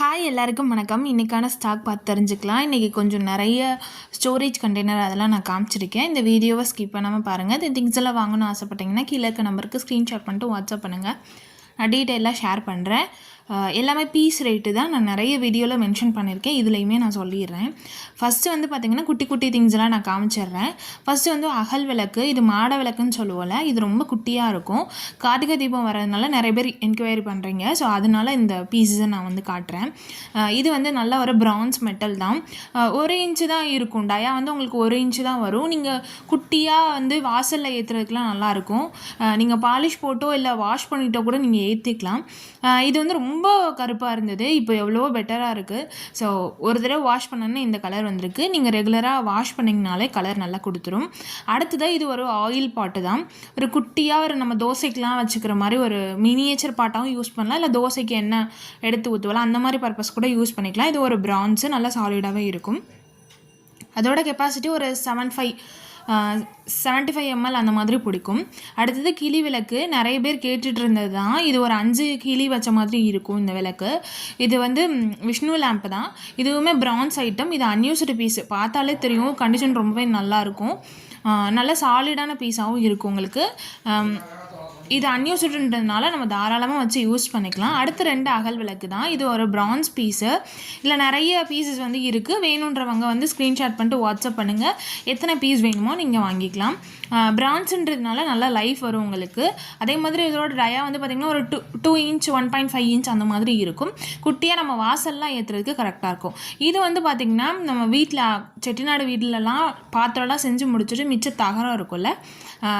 Hi எல்லாருக்கும் வணக்கம். இன்றைக்கான ஸ்டாக் பார்த்து தெரிஞ்சுக்கலாம். இன்றைக்கி கொஞ்சம் நிறைய ஸ்டோரேஜ் கண்டெய்னர் அதெல்லாம் நான் காமிச்சிருக்கேன். இந்த வீடியோவை ஸ்கிப் பண்ணாமல் பாருங்கள் இந்த திங்ஸ் எல்லாம் வாங்கணும்னு ஆசைப்பட்டீங்கன்னா கீழே இருக்க நம்பருக்கு ஸ்க்ரீன்ஷாட் பண்ணிட்டு வாட்ஸ்அப் பண்ணுங்கள் நான் டீட்டெயிலாக ஷேர் பண்ணுறேன் எல்லாமே பீஸ் ரேட்டு தான். நான் நிறைய வீடியோவில் மென்ஷன் பண்ணியிருக்கேன். இதுலேயுமே நான் சொல்லிடுறேன். ஃபஸ்ட்டு வந்து பார்த்திங்கன்னா குட்டி குட்டி திங்ஸ்லாம் நான் காமிச்சிடுறேன். ஃபஸ்ட்டு வந்து அகல் விளக்கு. இது மாட விளக்குன்னு சொல்லுவோம்ல இது ரொம்ப குட்டியாக இருக்கும். கார்த்திகை தீபம் வரதுனால நிறைய பேர் என்கொயரி பண்ணுறீங்க ஸோ அதனால இந்த பீஸஸை நான் வந்து காட்டுறேன். இது வந்து நல்ல ஒரு ப்ரௌன்ஸ் மெட்டல் தான். ஒரு இன்ச்சு தான் இருக்கும். டயா வந்து உங்களுக்கு ஒரு இன்ச்சு தான் வரும். நீங்கள் குட்டியாக வந்து வாசலில் ஏற்றுறதுக்குலாம் நல்லாயிருக்கும் நீங்கள் பாலிஷ் போட்டோ இல்லை வாஷ் பண்ணிட்டோ கூட நீங்கள் ஏற்றிக்கலாம் இது வந்து ரொம்ப ரொம்ப கருப்பாக இருந்தது. இப்போ எவ்வளவோ பெட்டராக இருக்குது ஸோ ஒரு தடவை வாஷ் பண்ணோன்னே இந்த கலர் வந்திருக்கு. நீங்கள் ரெகுலராக வாஷ் பண்ணிங்கனாலே கலர் நல்லா கொடுத்துரும். அடுத்ததாக இது ஒரு ஆயில் பாட்டு தான். ஒரு குட்டியாக ஒரு நம்ம தோசைக்கெலாம் வச்சுக்கிற மாதிரி ஒரு மினியேச்சர் பாட்டாகவும் யூஸ் பண்ணலாம். இல்லை தோசைக்கு என்ன எடுத்து ஊற்றுவலாம் அந்த மாதிரி பர்பஸ் கூட யூஸ் பண்ணிக்கலாம். இது ஒரு பிரான்ஸு நல்லா சாலிடாகவே இருக்கும். அதோட கெப்பாசிட்டி ஒரு seven five seventy five ml அந்த மாதிரி பிடிக்கும். அடுத்தது கிளி விளக்கு. நிறைய பேர் கேட்டுட்டு இருந்தது தான். இது ஒரு அஞ்சு கிளி வச்ச மாதிரி இருக்கும் இந்த விளக்கு. இது வந்து விஷ்ணு லேம்ப் தான். இதுவுமே பிரான்ஸ் ஐட்டம் இது அன்யூஸ்டு பீஸ் பார்த்தாலே தெரியும். கண்டிஷன் ரொம்பவே நல்லா இருக்கும். நல்ல சாலிடான பீஸாகவும் இருக்கும் உங்களுக்கு. இது அன்யூஸ்டுன்றதுனால நம்ம தாராளமாக வச்சு யூஸ் பண்ணிக்கலாம். அடுத்த ரெண்டு அகல் விளக்கு தான். இது ஒரு ப்ரான்ஸ் பீஸு இல்லை நிறைய பீசஸ் வந்து இருக்குது வேணுன்றவங்க வந்து ஸ்க்ரீன்ஷாட் பண்ணிட்டு வாட்ஸ்அப் பண்ணுங்கள் எத்தனை பீஸ் வேணுமோ நீங்கள் வாங்கிக்கலாம். பிரான்ஸுன்றதுனால நல்லா லைஃப் வரும் உங்களுக்கு. அதே மாதிரி இதோட டயா வந்து பார்த்திங்கன்னா ஒரு two two inch one point five inch அந்த மாதிரி இருக்கும். குட்டியாக நம்ம வாசல்லாம் ஏற்றுறதுக்கு கரெக்டாக இருக்கும். இது வந்து பார்த்திங்கன்னா நம்ம வீட்டில் செட்டிநாடு வீட்டிலலாம் பாத்திரம்லாம் செஞ்சு முடிச்சுட்டு மிச்ச தகரம் இருக்கும்ல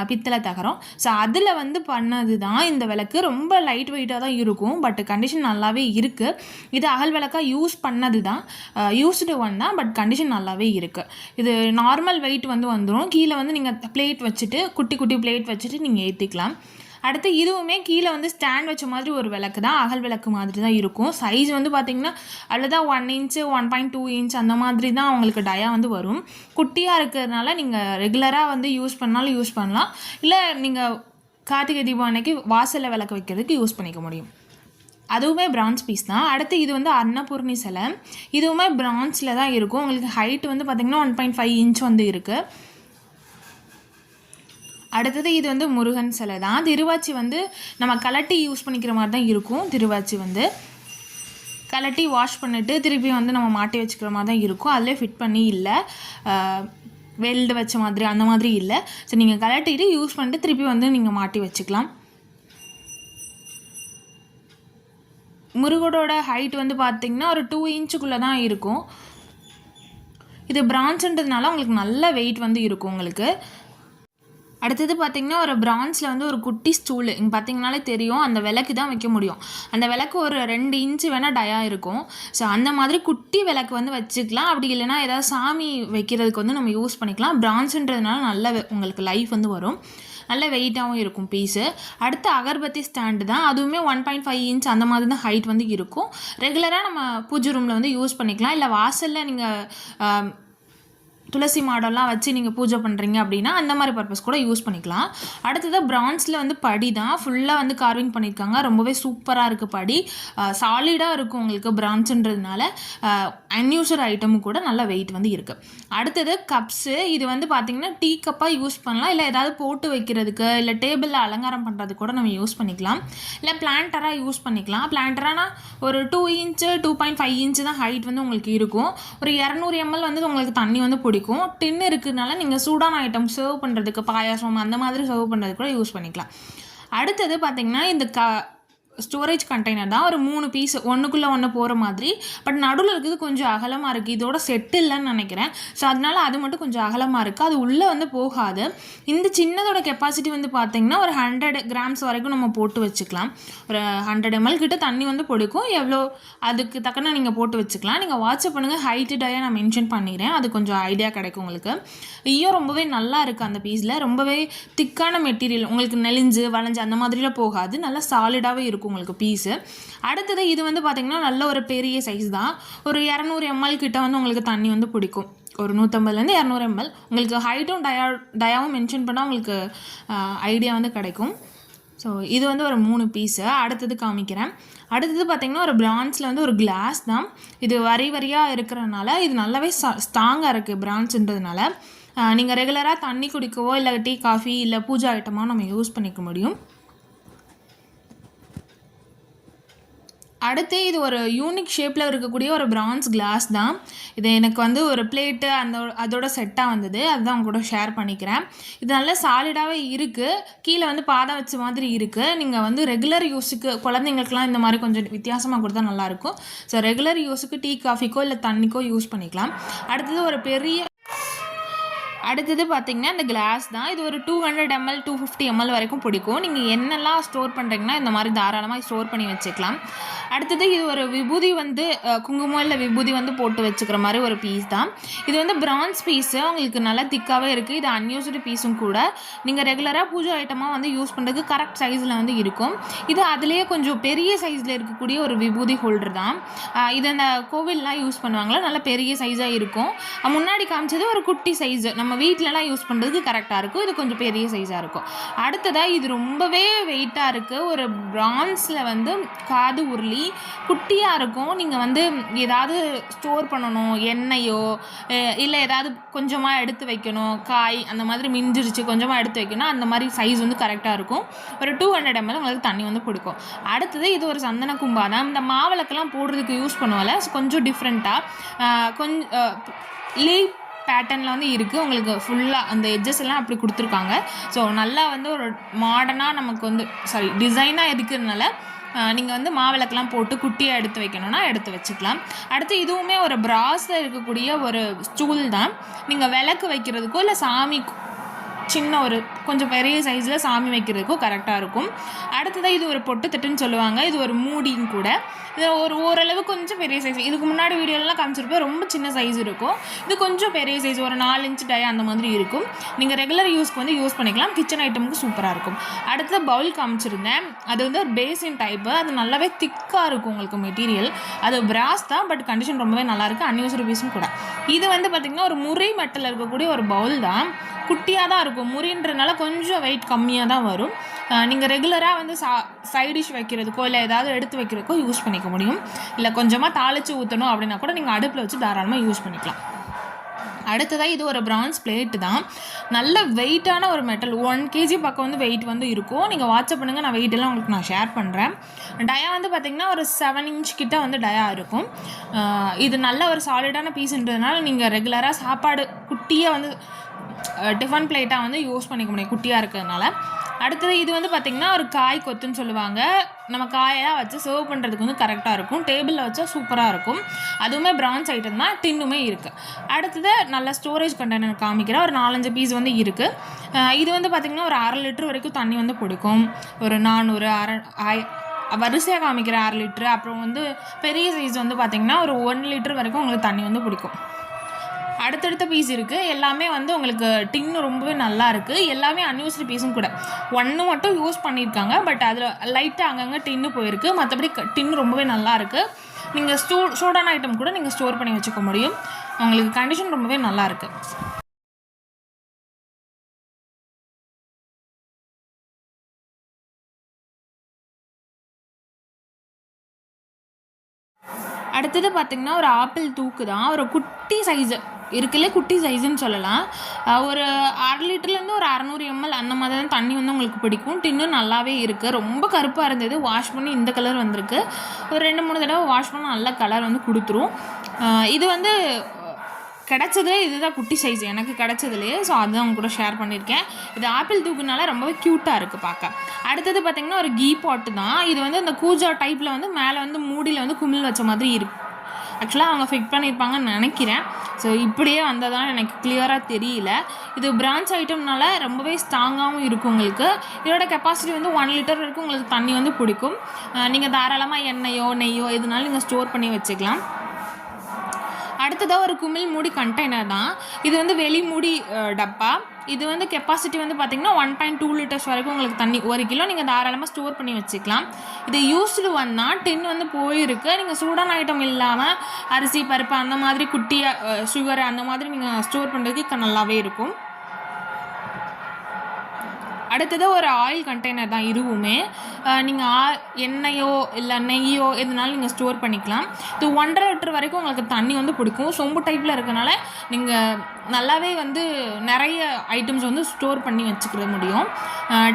பித்தளை தகரம். ஸோ அதில் வந்து பண்ணது தான் இந்த விளக்கு. ரொம்ப லைட் வெயிட்டாக தான் இருக்கும் பட் கண்டிஷன் நல்லாவே இருக்குது இது அகல் விளக்காக யூஸ் பண்ணது தான் யூஸ்டு ஒன் தான் பட் கண்டிஷன் நல்லாவே இருக்குது இது நார்மல் வெயிட் வந்து வந்துடும் கீழே வந்து நீங்கள் பிளேட் வச்சுட்டு குட்டி குட்டி பிளேட் வச்சுட்டு நீங்கள் ஏற்றிக்கலாம் அடுத்து இதுவுமே கீழே வந்து ஸ்டாண்ட் வச்ச மாதிரி ஒரு விளக்கு தான். அகல் விளக்கு மாதிரி தான் இருக்கும். சைஸ் வந்து பார்த்திங்கன்னா அதில் தான் one inch one point two inch அந்த மாதிரி தான் அவங்களுக்கு டயா வந்து வரும். குட்டியாக இருக்கிறதுனால நீங்கள் ரெகுலராக வந்து யூஸ் பண்ணாலும் யூஸ் பண்ணலாம். இல்லை நீங்கள் கார்த்திகை தீபம் அன்னைக்கு வாசலில் விளக்கு வைக்கிறதுக்கு யூஸ் பண்ணிக்க முடியும். அதுவுமே பிரான்ஸ் பீஸ் தான். அடுத்து இது வந்து அன்னபூர்ணி சிலை. இதுவுமே பிரான்ஸில் தான் இருக்கும். உங்களுக்கு ஹைட் வந்து பார்த்திங்கன்னா ஒன் பாயிண்ட் ஃபைவ் இன்ச் வந்து இருக்குது அடுத்தது இது வந்து முருகன் சிலை தான். திருவாச்சி வந்து நம்ம கலட்டி யூஸ் பண்ணிக்கிற மாதிரி தான் இருக்கும். திருவாச்சி வந்து கலட்டி வாஷ் பண்ணிவிட்டு திருப்பி வந்து நம்ம மாட்டி வச்சுக்கிற மாதிரி தான் இருக்கும். அதிலே ஃபிட் பண்ணி இல்லை. வெல்டு வச்ச மாதிரி அந்த மாதிரி இல்லை. ஸோ நீங்கள் கலட்டிட்டு யூஸ் பண்ணிட்டு திருப்பி வந்து நீங்கள் மாட்டி வச்சுக்கலாம். முருகனோட ஹைட் வந்து பார்த்தீங்கன்னா ஒரு டூ இன்ச்சுக்குள்ளே தான் இருக்கும். இது பிரான்ஸ்ன்றதுனால உங்களுக்கு நல்ல வெயிட் வந்து இருக்கும் உங்களுக்கு. அடுத்தது பார்த்தீங்கன்னா ஒரு பிரான்ஸில் வந்து ஒரு குட்டி ஸ்டூல் இங்கே பார்த்தீங்கனாலே தெரியும். அந்த விளக்கு தான் வைக்க முடியும். அந்த விளக்கு ஒரு ரெண்டு இன்ச்சு வேணால் டயா இருக்கும். ஸோ அந்த மாதிரி குட்டி விளக்கு வந்து வச்சுக்கலாம். அப்படி இல்லைன்னா ஏதாவது சாமி வைக்கிறதுக்கு வந்து நம்ம யூஸ் பண்ணிக்கலாம். பிரான்ஸுன்றதுனால நல்ல உங்களுக்கு லைஃப் வந்து வரும். நல்ல வெயிட்டாகவும் இருக்கும் பீஸு அடுத்து அகர்பத்தி ஸ்டாண்டு தான். அதுவுமே ஒன் பாயிண்ட் ஃபைவ் இன்ச் அந்த மாதிரி தான் ஹைட் வந்து இருக்கும். ரெகுலராக நம்ம பூஜை ரூமில் வந்து யூஸ் பண்ணிக்கலாம். இல்லை வாசலில் நீங்கள் துளசி மாடெல்லாம் வச்சு நீங்கள் பூஜை பண்ணுறீங்க அப்படின்னா அந்த மாதிரி பர்பஸ் கூட யூஸ் பண்ணிக்கலாம். அடுத்தது பிரான்ஸில் வந்து படி தான். ஃபுல்லாக வந்து கார்விங் பண்ணியிருக்காங்க ரொம்பவே சூப்பராக இருக்குது படி. சாலிடாக இருக்கும் உங்களுக்கு பிரான்ஸுன்றதுனால அன்யூசர் ஐட்டமும் கூட நல்ல வெயிட் வந்து இருக்குது அடுத்தது கப்ஸு இது வந்து பார்த்திங்கன்னா டீ கப்பாக யூஸ் பண்ணலாம். இல்லை ஏதாவது போட்டு வைக்கிறதுக்கு இல்லை டேபிளில் அலங்காரம் பண்ணுறதுக்கு கூட நம்ம யூஸ் பண்ணிக்கலாம். இல்லை பிளான்டராக யூஸ் பண்ணிக்கலாம். பிளான்டரானா ஒரு two inch two point five inch தான் ஹைட் வந்து உங்களுக்கு இருக்கும். ஒரு இரநூறு எம்எல் வந்து உங்களுக்கு தண்ணி வந்து பிடிக்கும். டின் இருக்கிறதுனால நீங்கள் சூடான ஐட்டம் சர்வ் பண்ணுறதுக்கு பாயாசம் அந்த மாதிரி சர்வ் பண்ணுறதுக்கு கூட யூஸ் பண்ணிக்கலாம். அடுத்தது பார்த்திங்கன்னா இந்த க ஸ்டோரேஜ் கண்டெய்னர் தான். ஒரு மூணு பீஸ் ஒன்றுக்குள்ளே ஒன்று போகிற மாதிரி. பட் நடுவில் இருக்கிறது கொஞ்சம் அகலமாக இருக்குது இதோட செட் இல்லைன்னு நினைக்கிறேன். ஸோ அதனால அது மட்டும் கொஞ்சம் அகலமாக இருக்குது அது உள்ளே வந்து போகாது. இந்த சின்னதோட கெப்பாசிட்டி வந்து பார்த்திங்கன்னா ஒரு ஹண்ட்ரட் கிராம்ஸ் வரைக்கும் நம்ம போட்டு வச்சுக்கலாம். ஒரு ஹண்ட்ரட் எம்எல் கிட்ட தண்ணி வந்து பிடிக்கும். எவ்வளோ அதுக்கு தக்கன நீங்கள் போட்டு வச்சுக்கலாம். நீங்கள் வாட்ஸ்அப் பண்ணுங்கள் ஹைட்டு டயா நான் மென்ஷன் பண்ணிடுறேன். அது கொஞ்சம் ஐடியா கிடைக்கும் உங்களுக்கு. ஐயோ ரொம்பவே நல்லா இருக்குது அந்த பீஸில் ரொம்பவே திக்கான மெட்டீரியல் உங்களுக்கு நெளிஞ்சு வளைஞ்சு அந்த மாதிரிலாம் போகாது. நல்லா சாலிடாகவே இருக்கும் உங்களுக்கு பீஸு அடுத்தது இது வந்து பார்த்திங்கன்னா நல்ல ஒரு பெரிய சைஸ் தான். ஒரு இரநூறு எம்எல் கிட்ட வந்து உங்களுக்கு தண்ணி வந்து பிடிக்கும். ஒரு நூற்றம்பதுலேருந்து இரநூறு எம்எல் உங்களுக்கு ஹைட்டும் டயா டயாவும் மென்ஷன் பண்ணால் உங்களுக்கு ஐடியா வந்து கிடைக்கும். ஸோ இது வந்து ஒரு மூணு பீஸு அடுத்தது காமிக்கிறேன். அடுத்தது பார்த்திங்கன்னா ஒரு பிரான்ஸில் வந்து ஒரு கிளாஸ் தான். இது வரி வரியாக இருக்கிறனால இது நல்லாவே ஸ்ட்ராங்காக இருக்குது பிரான்ஸுன்றதுனால நீங்கள் ரெகுலராக தண்ணி குடிக்கவோ இல்லை டீ காஃபி இல்லை பூஜா ஐட்டமாக நம்ம யூஸ் பண்ணிக்க முடியும். அடுத்து இது ஒரு யூனிக் ஷேப்பில் இருக்கக்கூடிய ஒரு ப்ரான்ஸ் கிளாஸ் தான். இது எனக்கு வந்து ஒரு பிளேட்டு அந்த அதோட செட்டாக வந்தது. அதுதான் உங்க கூட ஷேர் பண்ணிக்கிறேன். இது நல்லா சாலிடாகவே இருக்குது கீழே வந்து பாதம் வச்ச மாதிரி இருக்குது நீங்கள் வந்து ரெகுலர் யூஸுக்கு குழந்தைங்களுக்குலாம் இந்த மாதிரி கொஞ்சம் வித்தியாசமாக கொடுத்தா நல்லாயிருக்கும் ஸோ ரெகுலர் யூஸுக்கு டீ காஃபிக்கோ இல்லை தண்ணிக்கோ யூஸ் பண்ணிக்கலாம். அடுத்தது ஒரு பெரிய அடுத்தது பார்த்தீங்கன்னா இந்த கிளாஸ் தான். இது ஒரு two hundred ml two fifty ml வரைக்கும் பிடிக்கும். நீங்கள் என்னெல்லாம் ஸ்டோர் பண்ணுறீங்கன்னா இந்த மாதிரி தாராளமாக ஸ்டோர் பண்ணி வச்சுக்கலாம். அடுத்தது இது ஒரு விபூதி வந்து குங்குமம் இல்லை விபூதி வந்து போட்டு வச்சுக்கிற மாதிரி ஒரு பீஸ் தான். இது வந்து பிரான்ஸ் பீஸு உங்களுக்கு நல்லா திக்காகவே இருக்குது இது அன்யூஸ்டு பீஸும் கூட. நீங்கள் ரெகுலராக பூஜை ஐட்டமாக வந்து யூஸ் பண்ணுறதுக்கு கரெக்ட் சைஸில் வந்து இருக்கும். இது அதுலேயே கொஞ்சம் பெரிய சைஸில் இருக்கக்கூடிய ஒரு விபூதி ஹோல்டர் தான். இது அந்த கோவில்லாம் யூஸ் பண்ணுவாங்களா நல்ல பெரிய சைஸாக இருக்கும். முன்னாடி காமிச்சது ஒரு குட்டி சைஸு நம்ம நம்ம வீட்டிலலாம் யூஸ் பண்ணுறதுக்கு கரெக்டாக இருக்கும். இது கொஞ்சம் பெரிய சைஸாக இருக்கும். அடுத்ததாக இது ரொம்பவே வெயிட்டாக இருக்குது ஒரு பிரான்ஸில் வந்து காது உருளி குட்டியாக இருக்கும். நீங்கள் வந்து ஏதாவது ஸ்டோர் பண்ணணும். எண்ணெயோ இல்லை ஏதாவது கொஞ்சமாக எடுத்து வைக்கணும். காய் அந்த மாதிரி மிஞ்சிருச்சு கொஞ்சமாக எடுத்து வைக்கணும் அந்த மாதிரி சைஸ் வந்து கரெக்டாக இருக்கும். ஒரு டூ ஹண்ட்ரட் எம்எல் உங்களுக்கு தண்ணி வந்து பிடிக்கும் அடுத்தது இது ஒரு சந்தன கும்பா தான். இந்த மாவிளக்கெல்லாம் போடுறதுக்கு யூஸ் பண்ணுவோம்ல கொஞ்சம் டிஃப்ரெண்ட்டாக கொஞ்சம் லீப் பேட்டர்னில் வந்து இருக்குது உங்களுக்கு ஃபுல்லாக அந்த எட்ஜஸ் எல்லாம் அப்படி கொடுத்துருக்காங்க. ஸோ நல்லா வந்து ஒரு மாடர்னாக நமக்கு வந்து சாரி டிசைனாக இருக்கிறதுனால நீங்கள் வந்து மாவிளக்கெலாம் போட்டு குட்டியாக எடுத்து வைக்கணும்னா எடுத்து வச்சுக்கலாம். அடுத்து இதுவுமே ஒரு பிராஸில் இருக்கக்கூடிய ஒரு ஸ்டூல் தான். நீங்கள் விளக்கு வைக்கிறதுக்கோ இல்லை சாமி சின்ன ஒரு கொஞ்சம் பெரிய சைஸில் சாமி வைக்கிறதுக்கும் கரெக்டாக இருக்கும். அடுத்ததாக இது ஒரு பொட்டு தட்டுன்னு சொல்லுவாங்க. இது ஒரு மூடியும் கூட. இது ஒரு ஓரளவு கொஞ்சம் பெரிய சைஸ் இதுக்கு முன்னாடி வீடியோலாம் காமிச்சிருப்பேன். ரொம்ப சின்ன சைஸ் இருக்கும். இது கொஞ்சம் பெரிய சைஸ் ஒரு நாலு இன்ச் டை அந்த மாதிரி இருக்கும். நீங்கள் ரெகுலர் யூஸ்க்கு வந்து யூஸ் பண்ணிக்கலாம். கிச்சன் ஐட்டமுக்கு சூப்பராக இருக்கும். அடுத்தது பவுல் காமிச்சிருந்தேன். அது வந்து ஒரு பேசின் டைப்பு அது நல்லாவே திக்காக இருக்கும் உங்களுக்கு மெட்டீரியல் அது பிராஸ் தான் பட் கண்டிஷன் ரொம்பவே நல்லாயிருக்கு அன்யூஸ் ருபீஸும் கூட. இது வந்து பார்த்திங்கன்னா ஒரு முறை மட்டில் இருக்கக்கூடிய ஒரு பவுல் தான். குட்டியாக தான் இருக்கும். முறின்றனால கொஞ்சம் வெயிட் கம்மியாக தான் வரும் நீங்கள் ரெகுலராக வந்து சா சைட் டிஷ் வைக்கிறதுக்கோ இல்லை ஏதாவது எடுத்து வைக்கிறதுக்கோ யூஸ் பண்ணிக்க முடியும். இல்லை கொஞ்சமாக தாளித்து ஊற்றணும் அப்படின்னா கூட நீங்கள் அடுப்பில் வச்சு தாராளமாக யூஸ் பண்ணிக்கலாம். அடுத்ததாக இது ஒரு பிரான்ஸ் பிளேட்டு தான். நல்ல வெயிட்டான ஒரு மெட்டல் ஒன் கேஜி பக்கம் வந்து வெயிட் வந்து இருக்கும். நீங்கள் வாட்ஸ்அப் பண்ணுங்கள் நான் வெயிட்டெல்லாம் எல்லாம் உங்களுக்கு நான் ஷேர் பண்ணுறேன் டயா வந்து பார்த்திங்கன்னா ஒரு செவன் இன்ச் கிட்ட வந்து டயா இருக்கும். இது நல்ல ஒரு சாலிடான பீஸ்ன்றதுனால நீங்கள் ரெகுலராக சாப்பாடு குட்டியாக வந்து டிஃபன் பிளேட்டாக வந்து யூஸ் பண்ணிக்க முடியும் குட்டியாக இருக்கிறதுனால. அடுத்தது இது வந்து பார்த்திங்கன்னா ஒரு காய் கொத்துன்னு சொல்லுவாங்க. நம்ம காயெல்லாம் வச்சு சர்வ் பண்ணுறதுக்கு வந்து கரெக்டாக இருக்கும். டேபிளில் வச்சா சூப்பராக இருக்கும். அதுவுமே பிரான்ஸ் ஐட்டம் தான் டின்னுமே இருக்குது அடுத்தது நல்ல ஸ்டோரேஜ் கண்டெய்னர் காமிக்கிற ஒரு நாலஞ்சு பீஸ் வந்து இருக்குது இது வந்து பார்த்திங்கன்னா ஒரு அரை லிட்டர் வரைக்கும் தண்ணி வந்து பிடிக்கும். ஒரு நானூறு அரை ஆய் வரிசையாக காமிக்கிற அரை லிட்ரு அப்புறம் வந்து பெரிய சைஸ் வந்து பார்த்திங்கன்னா ஒரு ஒன் லிட்டர் வரைக்கும் உங்களுக்கு தண்ணி வந்து பிடிக்கும். அடுத்தடுத்த பீஸ் இருக்குது எல்லாமே வந்து உங்களுக்கு டின்னு ரொம்பவே நல்லா இருக்குது எல்லாமே அன்யூஸ்டு பீஸும் கூட. ஒன்று மட்டும் யூஸ் பண்ணியிருக்காங்க பட் அதில் லைட்டாக அங்கங்கே டின்னு போயிருக்கு. மற்றபடி டின்னு ரொம்பவே நல்லா இருக்குது நீங்கள் ஸ்டூ சூடான ஐட்டம் கூட நீங்கள் ஸ்டோர் பண்ணி வச்சுக்க முடியும். உங்களுக்கு கண்டிஷன் ரொம்பவே நல்லா இருக்குது அடுத்தது பார்த்திங்கன்னா ஒரு ஆப்பிள் தூக்கு தான் ஒரு குட்டி சைஸு இருக்குல்ல குட்டி சைஸுன்னு சொல்லலாம். ஒரு அரை லிட்டர்லேருந்து ஒரு அறநூறு எம்எல் அந்த மாதிரி தான் தண்ணி வந்து உங்களுக்கு பிடிக்கும். டின்னும் நல்லாவே இருக்குது ரொம்ப கருப்பாக இருந்தது. வாஷ் பண்ணி இந்த கலர் வந்திருக்கு. ஒரு ரெண்டு மூணு தடவை வாஷ் பண்ண நல்ல கலர் வந்து கொடுத்துரும். இது வந்து கிடச்சதுலே இதுதான் குட்டி சைஸ் எனக்கு கிடச்சதுலேயே ஸோ அதுதான் உங்க கூட ஷேர் பண்ணியிருக்கேன் இது ஆப்பிள் தூக்குனால ரொம்பவே க்யூட்டாக இருக்குது பார்க்க அடுத்தது பார்த்திங்கன்னா ஒரு கீ பாட்டு தான். இது வந்து அந்த கூஜா டைப்பில் வந்து மேலே வந்து மூடியில் வந்து குமிழ் வச்ச மாதிரி இருக்கு. ஆக்சுவலாக அவங்க ஃபிட் பண்ணியிருப்பாங்கன்னு நினைக்கிறேன். ஸோ இப்படியே வந்ததால் எனக்கு கிளியராக தெரியல. இது பிரான்ச் ஐட்டம்னால ரொம்பவே ஸ்ட்ராங்காகவும் இருக்கும் உங்களுக்கு. இதோட கெப்பாசிட்டி வந்து ஒன் லிட்டர் வரைக்கும் உங்களுக்கு தண்ணி வந்து பிடிக்கும். நீங்கள் தாராளமாக எண்ணெயோ நெய்யோ எதுனாலும் நீங்கள் ஸ்டோர் பண்ணி வச்சுக்கலாம். அடுத்ததாக ஒரு குமிழ் மூடி கண்டெய்னர் தான். இது வந்து வெளி மூடி டப்பா. இது வந்து கெப்பாசிட்டி வந்து பார்த்திங்கன்னா ஒன் பாயிண்ட் டூ லிட்டர்ஸ் வரைக்கும் உங்களுக்கு தண்ணி ஒரு கிலோ நீங்கள் தாராளமாக ஸ்டோர் பண்ணி வச்சுக்கலாம். இது யூஸ்டு வந்தால் டின் வந்து போயிருக்கு. நீங்கள் சூடான ஐட்டம் இல்லாமல் அரிசி பருப்பு அந்த மாதிரி குட்டியாக சுகர் அந்த மாதிரி நீங்கள் ஸ்டோர் பண்ணுறதுக்கு நல்லாவே இருக்கும். அடுத்தது ஒரு ஆயில் கண்டெய்னர் தான் இதுவுமே. நீங்கள் ஆ எண்ணெயோ இல்லை நெய்யோ எதுனாலும் நீங்கள் ஸ்டோர் பண்ணிக்கலாம். இது ஒன்றரை லிட்டர் வரைக்கும் உங்களுக்கு தண்ணி வந்து பிடிக்கும் சொம்பு டைப்பில் இருக்கனால நீங்கள் நல்லாவே வந்து நிறைய ஐட்டம்ஸ் வந்து ஸ்டோர் பண்ணி வச்சுக்கிற முடியும்.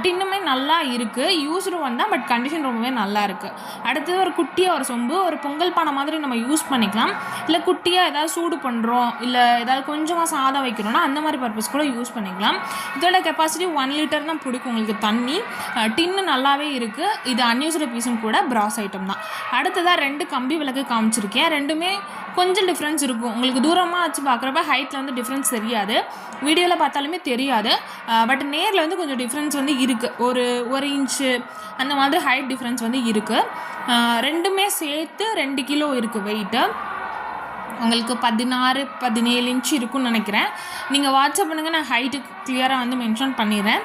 டின்னுமே நல்லா இருக்குது யூஸ்டு ஒன் தான் பட் கண்டிஷன் ரொம்பவே நல்லா இருக்குது அடுத்தது ஒரு குட்டியாக ஒரு சொம்பு ஒரு பொங்கல் பானை மாதிரி நம்ம யூஸ் பண்ணிக்கலாம். இல்லை குட்டியாக ஏதாவது சூடு பண்ணுறோம் இல்லை ஏதாவது கொஞ்சமாக சாதம் வைக்கிறோன்னா அந்த மாதிரி பர்பஸ் கூட யூஸ் பண்ணிக்கலாம். இதோட கெப்பாசிட்டி ஒன் லிட்டர் தான் பிடிக்கும் உங்களுக்கு தண்ணி. டின்னு நல்லாவே இருக்குது இது அன்யூஸ்டு பீஸும் கூட ப்ராஸ் ஐட்டம் தான். அடுத்ததாக ரெண்டு கம்பி விளக்கு காமிச்சிருக்கேன். ரெண்டுமே கொஞ்சம் டிஃப்ரென்ஸ் இருக்கும். உங்களுக்கு தூரமாக வச்சு பார்க்குறப்ப ஹைட்டில் வந்து டிஃப்ரென்ஸ் தெரியாது. வீடியோவில் பார்த்தாலுமே தெரியாது. பட் நேரில் வந்து கொஞ்சம் டிஃப்ரென்ஸ் வந்து இருக்குது ஒரு ஒரு இன்ச்சு அந்த மாதிரி ஹைட் டிஃப்ரென்ஸ் வந்து இருக்குது ரெண்டுமே சேர்த்து ரெண்டு கிலோ இருக்குது வெயிட்டு உங்களுக்கு பதினாறு பதினேழு இன்ச் இருக்கும்னு நினைக்கிறேன். நீங்கள் வாட்ஸ்அப் பண்ணுங்கள் நான் ஹைட்டுக்கு கிளியராக வந்து மென்ஷன் பண்ணிடுறேன்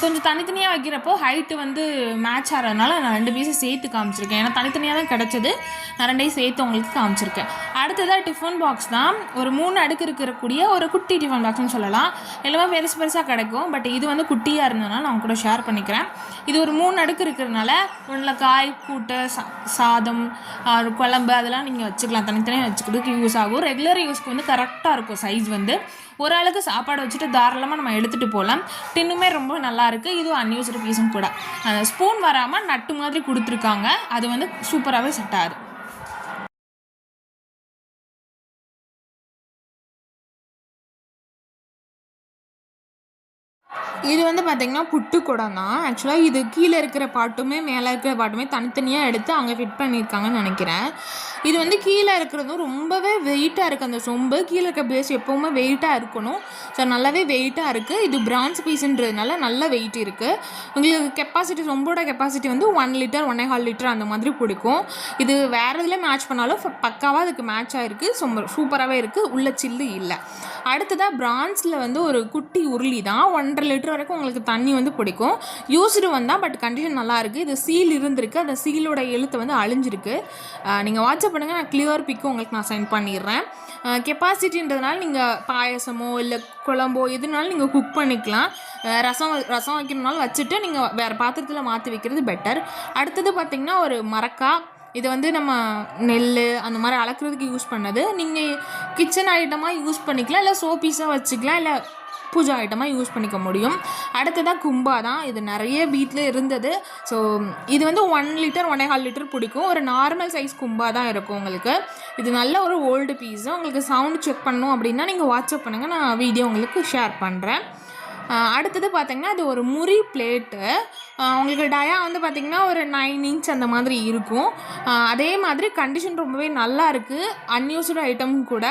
கொஞ்சம் தனித்தனியாக வைக்கிறப்போ ஹைட்டு வந்து மேட்ச் ஆகிறதுனால நான் ரெண்டு பீஸும் சேர்த்து காமிச்சிருக்கேன். ஏன்னா தனித்தனியாக தான் கிடச்சது. நான் ரெண்டையும் சேர்த்து உங்களுக்கு காமிச்சிருக்கேன். அடுத்ததாக டிஃபன் பாக்ஸ் தான். ஒரு மூணு அடுக்கு இருக்கக்கூடிய ஒரு குட்டி டிஃபன் பாக்ஸ்னு சொல்லலாம். எல்லாமே பெருசு பெருசாக கிடைக்கும். பட் இது வந்து குட்டியாக இருந்ததுனால நான் கூட ஷேர் பண்ணிக்கிறேன். இது ஒரு மூணு அடுக்கு இருக்கிறதுனால உள்ள காய் கூட்டு சா சாதம் குழம்பு அதெல்லாம் நீங்கள் வச்சுக்கலாம். தனித்தனியாக வச்சுக்கிறதுக்கு யூஸ் ஆகும். ரெகுலர் யூஸ்க்கு வந்து கரெக்டாக இருக்கும் சைஸ் வந்து. ஒரு ஆளுக்கு சாப்பாடு வச்சுட்டு தாராளமாக நம்ம எடுத்துகிட்டு போகலாம் டின்னுமே ரொம்ப நல்லாயிருக்கு இதுவும் அன்யூஸ்டு பீஸும் கூட. அந்த ஸ்பூன் வராமல் நட்டு மாதிரி கொடுத்துருக்காங்க. அது வந்து சூப்பராகவே செட் ஆகுது. இது வந்து பார்த்திங்கன்னா புட்டு குடம் தான். ஆக்சுவலாக இது கீழே இருக்கிற பாட்டுமே மேலே இருக்கிற பாட்டுமே தனித்தனியாக எடுத்து அங்கே ஃபிட் பண்ணியிருக்காங்கன்னு நினைக்கிறேன். இது வந்து கீழே இருக்கிறதும் ரொம்பவே வெயிட்டாக இருக்குது அந்த சொம்பு கீழே இருக்க பேஸ் எப்போவுமே வெயிட்டாக இருக்கணும். ஸோ நல்லாவே வெயிட்டாக இருக்குது இது பிரான்ஸ் பீஸுன்றதுனால நல்ல வெயிட் இருக்குது உங்களுக்கு கெப்பாசிட்டி சொம்போட கெப்பாசிட்டி வந்து ஒன் லிட்டர் ஒன்னே ஹால் லிட்டர் அந்த மாதிரி பிடிக்கும். இது வேறு இதில் மேட்ச் பண்ணாலும் பக்காவாக அதுக்கு மேட்ச் ஆகிருக்கு சொம்ப சூப்பராகவே இருக்குது உள்ள சில்லு இல்லை. அடுத்ததாக பிரான்ஸில் வந்து ஒரு குட்டி உருளி தான். ஒன்றரை லிட்டர் வரைக்கும் உங்களுக்கு தண்ணி வந்து பிடிக்கும். யூஸ்டு வந்தால் பட் கண்டிஷன் நல்லாயிருக்கு. இது சீல் இருந்திருக்கு. அந்த சீலோட எழுத்து வந்து அழிஞ்சிருக்கு. நீங்கள் வாட்ஸ்அப் பண்ணுங்கள் நான் கிளியர் பிக்கு உங்களுக்கு நான் சென்ட் பண்ணிடுறேன். கெப்பாசிட்டின்றதுனால நீங்கள் பாயசமோ இல்லை குழம்போ எதுனாலும் நீங்கள் குக் பண்ணிக்கலாம். ரசம் ரசம் வைக்கணும்னாலும் வச்சுட்டு நீங்கள் வேறு பாத்திரத்தில் மாற்றி வைக்கிறது பெட்டர் அடுத்தது பார்த்திங்கன்னா ஒரு மரக்கா. இது வந்து நம்ம நெல் அந்த மாதிரி அளக்குறதுக்கு யூஸ் பண்ணது. நீங்கள் கிச்சன் ஐட்டமாக யூஸ் பண்ணிக்கலாம். இல்லை சோப்பீஸாக வச்சுக்கலாம். இல்லை பூஜா ஐட்டமாக யூஸ் பண்ணிக்க முடியும். அடுத்ததாக கும்பா தான். இது நிறைய வீட்டில் இருந்தது. ஸோ இது வந்து ஒன் லிட்டர் ஒன்னே கால் லிட்டர் பிடிக்கும். ஒரு நார்மல் சைஸ் கும்பா தான் இருக்கும் உங்களுக்கு. இது நல்ல ஒரு ஓல்டு பீஸு உங்களுக்கு சவுண்டு செக் பண்ணணும் அப்படின்னா நீங்கள் வாட்ஸ்அப் பண்ணுங்கள் நான் வீடியோ உங்களுக்கு ஷேர் பண்ணுறேன் அடுத்தது பார்த்திங்கன்னா அது ஒரு முறி பிளேட்டு உங்களுக்கு டயா வந்து பார்த்திங்கன்னா ஒரு நைன் இன்ச் அந்த மாதிரி இருக்கும். அதே மாதிரி கண்டிஷன் ரொம்பவே நல்லா இருக்குது அன்யூஸ்டு ஐட்டமும் கூட.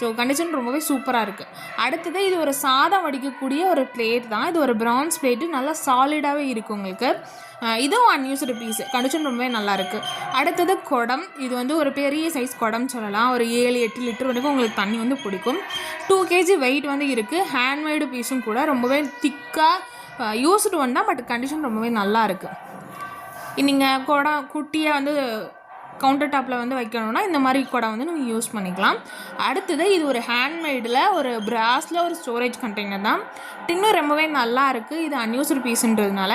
ஸோ கண்டிஷன் ரொம்பவே சூப்பராக இருக்குது அடுத்தது இது ஒரு சாதம் வடிக்கக்கூடிய ஒரு பிளேட் தான். இது ஒரு பிரான்ஸ் பிளேட்டு நல்லா சாலிடாகவே இருக்குது உங்களுக்கு. இதுவும் அன்யூஸ்டு பீஸ் கண்டிஷன் ரொம்பவே நல்லா இருக்குது அடுத்தது குடம். இது வந்து ஒரு பெரிய சைஸ் குடம் சொல்லலாம். ஒரு ஏழு எட்டு லிட்டர் வரைக்கும் உங்களுக்கு தண்ணி வந்து பிடிக்கும். டூ கேஜி வெயிட் வந்து இருக்குது ஹேண்ட்மேடு பீஸும் கூட ரொம்பவே திக்காக யூஸ்டு ஒன் தான் பட் கண்டிஷன் ரொம்பவே நல்லா இருக்குது நீங்கள் குடம் குட்டியாக வந்து கவுண்டர் டாப்பில் வந்து வைக்கணும்னா இந்த மாதிரி குடம் வந்து நீங்கள் யூஸ் பண்ணிக்கலாம். அடுத்தது இது ஒரு ஹேண்ட்மேடில் ஒரு பிராஸில் ஒரு ஸ்டோரேஜ் கண்டெய்னர் தான். டின்னும் ரொம்பவே நல்லா இருக்குது இது அன்யூஸ்டு பீஸுன்றதுனால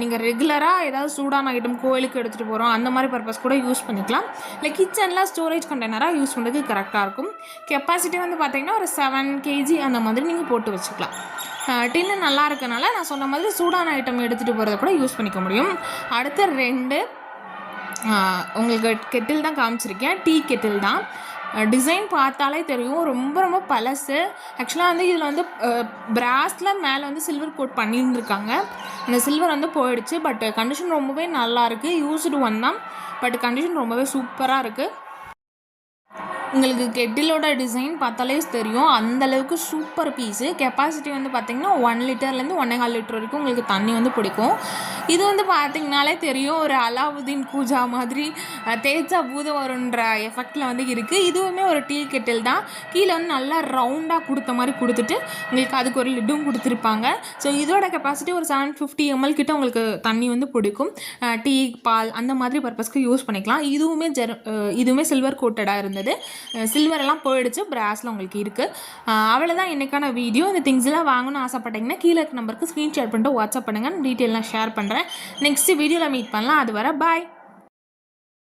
நீங்கள் ரெகுலராக ஏதாவது சூடான ஐட்டம் கோயிலுக்கு எடுத்துகிட்டு போகிறோம் அந்த மாதிரி பர்பஸ் கூட யூஸ் பண்ணிக்கலாம். இல்லை கிச்சனில் ஸ்டோரேஜ் கண்டெய்னராக யூஸ் பண்ணுறதுக்கு கரெக்டாக இருக்கும். கெப்பாசிட்டி வந்து பார்த்தீங்கன்னா ஒரு செவன் கேஜி அந்த மாதிரி நீங்கள் போட்டு வச்சுக்கலாம். டின்னு நல்லா இருக்கனால நான் சொன்ன மாதிரி சூடான ஐட்டம் எடுத்துகிட்டு போகிறத கூட யூஸ் பண்ணிக்க முடியும். அடுத்த ரெண்டு உங்களுக்கு கெட்டில் தான் காமிச்சிருக்கேன். டீ கெட்டில் தான். டிசைன் பார்த்தாலே தெரியும். ரொம்ப ரொம்ப பழசு. ஆக்சுவலாக வந்து இதில் வந்து பிராஸில் மேலே வந்து சில்வர் கோட் பண்ணியிருந்துருக்காங்க. அந்த சில்வர் வந்து போயிடுச்சு. பட் கண்டிஷன் ரொம்பவே நல்லா இருக்குது யூஸ்டு ஒன் தான். பட் கண்டிஷன் ரொம்பவே சூப்பராக இருக்குது உங்களுக்கு கெட்டிலோட டிசைன் பார்த்தாலே தெரியும். அந்தளவுக்கு சூப்பர் பீஸு கெப்பாசிட்டி வந்து பார்த்திங்கன்னா ஒன் லிட்டர்லேருந்து ஒன்றே கால் லிட்டர் வரைக்கும் உங்களுக்கு தண்ணி வந்து பிடிக்கும். இது வந்து பார்த்திங்கனாலே தெரியும் ஒரு அலாவுதீன் கூஜா மாதிரி அஹ், தேய்ச்சா பூதம் வருன்ற எஃபெக்டில் வந்து இருக்குது இதுவுமே ஒரு டீ கெட்டில் தான். கீழே வந்து நல்லா ரவுண்டாக கொடுத்த மாதிரி கொடுத்துட்டு உங்களுக்கு அதுக்கு ஒரு லிட்டும் கொடுத்துருப்பாங்க. ஸோ இதோட கெப்பாசிட்டி ஒரு செவன் ஃபிஃப்டி எம்எல் கிட்ட உங்களுக்கு தண்ணி வந்து பிடிக்கும். டீ பால் அந்த மாதிரி பர்பஸ்க்கு யூஸ் பண்ணிக்கலாம். இதுவுமே ஜெர் இதுவுமே சில்வர் கோட்டடாக இருந்தது. சில்வர் எல்லாம் போயிடுச்சு பிராஸில் உங்களுக்கு இருக்குது அவ்வளோதான் இன்றைக்கான வீடியோ இந்த திங்ஸ் எல்லாம் வாங்கணும்னு ஆசைப்பட்டீங்கன்னா கீழே இருக்க நம்பருக்கு ஸ்க்ரீன்ஷாட் பண்ணிட்டு வாட்ஸ்அப் பண்ணுங்கள் டீட்டெயிலாம் ஷேர் பண்ணுறேன் நெக்ஸ்ட் வீடியோவில் மீட் பண்ணலாம். அது வர பாய்